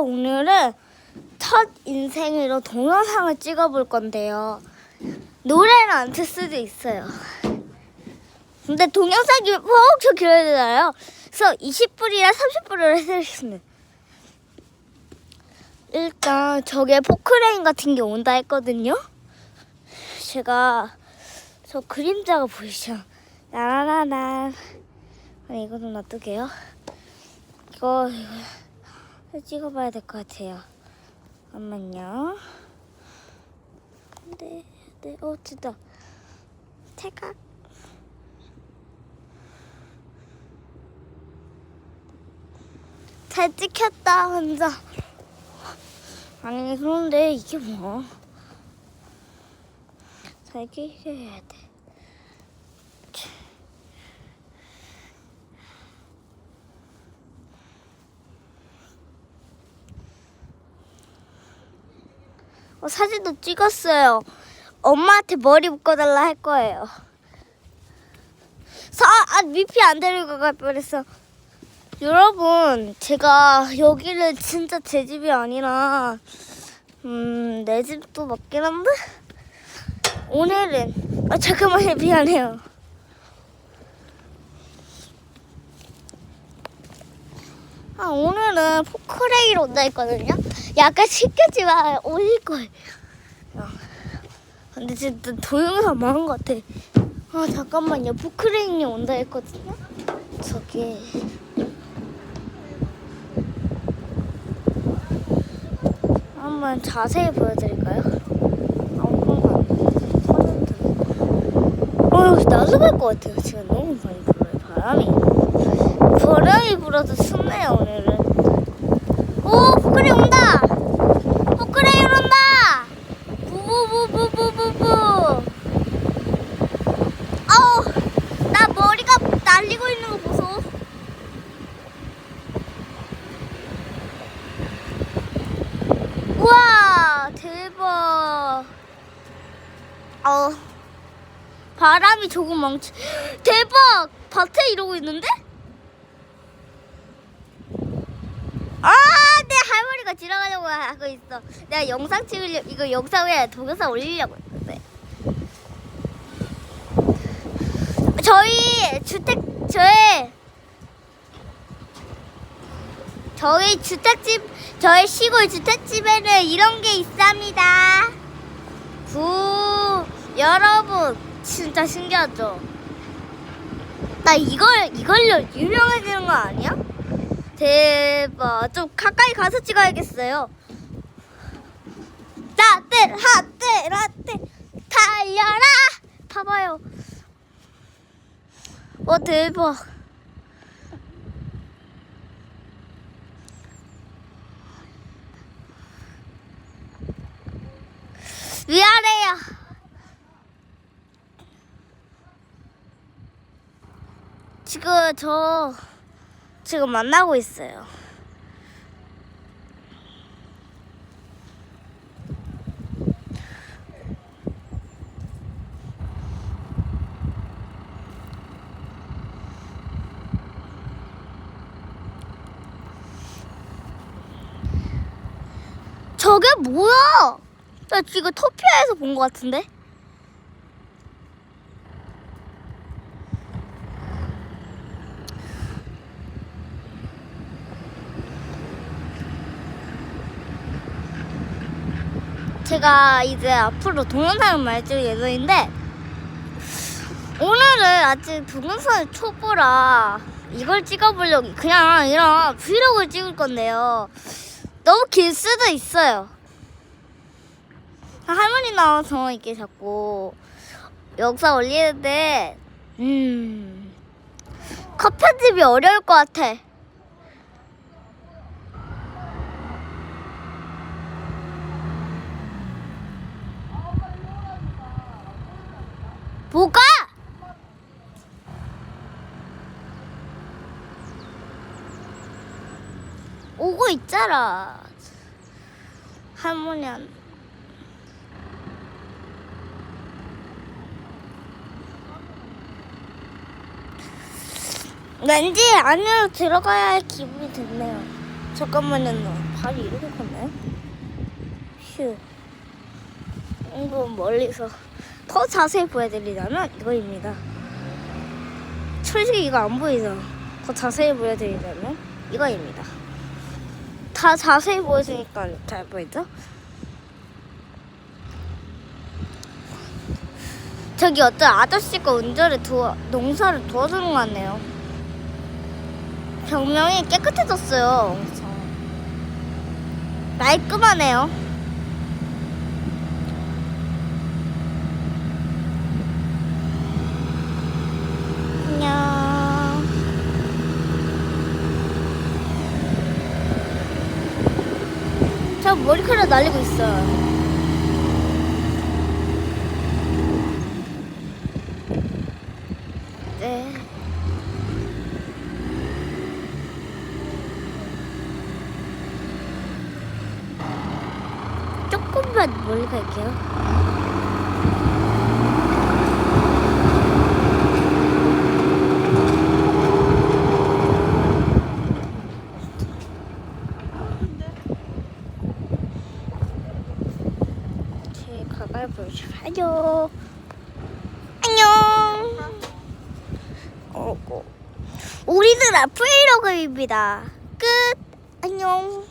오늘은 첫 인생으로 동영상을 찍어볼 건데요. 노래는 안 틀 수도 있어요. 근데 동영상이 엄청 길어야 되나요? 그래서 20분이나 30분을 해드리겠습니다. 일단 저게 포크레인 같은 게 온다 했거든요. 제가 저 그림자가 보이죠? 나나나나. 아니 이거 좀 놔둘게요. 이거 이거 찍어봐야 될 것 같아요. 잠깐만요. 네, 네, 어, 진짜. 제가. 잘 찍혔다, 혼자. 아니, 그런데 이게 뭐. 잘 찍혀야 돼. 어, 사진도 찍었어요. 엄마한테 머리 묶어달라 할 거예요. 사, 아, 미피 안 데리고 갈 뻔했어. 여러분, 제가 여기는 진짜 제 집이 아니라, 음, 내 집도 맞긴 한데? 오늘은, 아, 잠깐만요, 미안해요. 아, 오늘은 포크레이로 온다 했거든요? 약간 시켰지만 올릴 거예요. 어. 근데 진짜 동영상 많은 것 같아. 아, 잠깐만요. 포크레인이 온다 했거든요? 저기. 한번 자세히 보여드릴까요? 아. 어, 여기 날아갈 것 같아요. 지금 너무 많이 불어요, 바람이. 바람이 불어서 춥네요, 오늘은. 오, 포크레인 온다! 포크레인 온다! 부부부부부부부! 아우, 나 머리가 날리고 있는 거 보소. 우와, 대박. 어, 바람이 조금 멈추. 대박! 밭에 이러고 있는데? 아, 내 할머니가 지나가려고 하고 있어. 내가 영상 찍으려, 이거 영상에 동영상 올리려고 했는데. 저희 주택, 저희, 저희 주택집, 저희 시골 주택집에는 이런 게 있습니다. 구, 여러분, 진짜 신기하죠? 나 이걸, 이걸로 유명해지는 거 아니야? 대박. 좀 가까이 가서 찍어야겠어요. 라떼, 라떼, 라떼, 달려라! 봐봐요. 와, 대박. 미안해요. 지금 저 지금 만나고 있어요. 저게 뭐야? 나 지금 토피아에서 본 것 같은데? 제가 이제 앞으로 동영상을 찍을 예정인데 오늘은 아직 동영상 초보라 이걸 찍어보려고 그냥 이런 브이로그를 찍을 건데요. 너무 길 수도 있어요. 할머니 나와서 이렇게 자꾸 영상 올리는데 음 컷편집이 어려울 것 같아 뭐가? 오고 있잖아. 할머니한. 왠지 안으로 들어가야 할 기분이 드네요. 잠깐만요. 발이 이렇게 컸나요? 휴. 이거 멀리서 더 자세히 보여드리자면 이거입니다. 솔직히 이거 안 보이죠? 더 자세히 보여드리자면 이거입니다. 다 자세히 보여주니까 잘 보이죠? 저기 어떤 아저씨가 운전을 도와, 농사를 도와주는 것 같네요. 병명이 깨끗해졌어요. 엄청. 말끔하네요. 안녕. 저 머리카락 날리고 있어요. 네. 조금만 멀리 갈게요. 제 가발 보여줘요. 안녕. 어고. 우리는 브이로그입니다. 끝. 안녕.